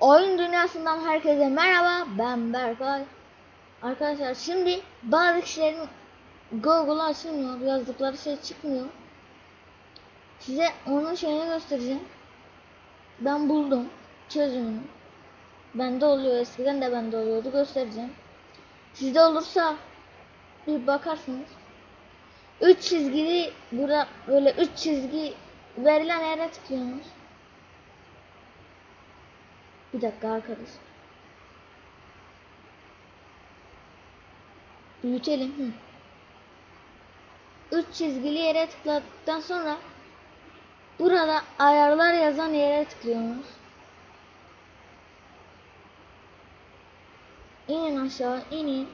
Oyun dünyasından herkese merhaba. Ben Berkay. Arkadaşlar şimdi bazı kişilerin Google açılmıyor. Yazdıkları şey çıkmıyor. Size onun şeyini göstereceğim. Ben buldum çözümünü. Bende oluyor. Eskiden de bende oluyordu. Göstereceğim. Sizde olursa bir bakarsınız. 3 çizgili burada böyle 3 çizgi verilen yere tıklıyorsunuz. Bir dakika arkadaş. Büyütelim. Hı. Üç çizgili yere tıkladıktan sonra burada ayarlar yazan yere tıklıyorsunuz. İnin aşağı, inin.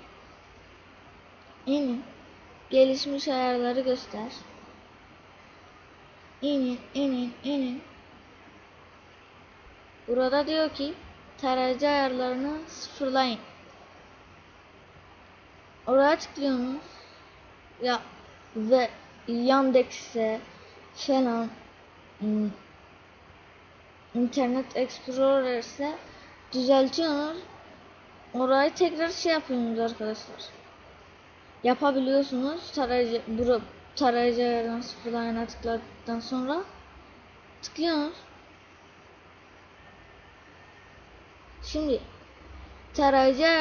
İnin. Gelişmiş ayarları göster. İnin, inin, inin. Burada diyor ki tarayıcı ayarlarını sıfırlayın. Oraya tıklıyorsunuz. Ya ve Yandex'e falan hmm, Internet Explorer ise düzeltiyorsunuz. Orayı tekrar şey yapıyorsunuz arkadaşlar. Yapabiliyorsunuz. Tarayıcı, tarayıcı ayarlarını sıfırlayana tıkladıktan sonra tıklıyorsunuz. Şimdi tarayıcı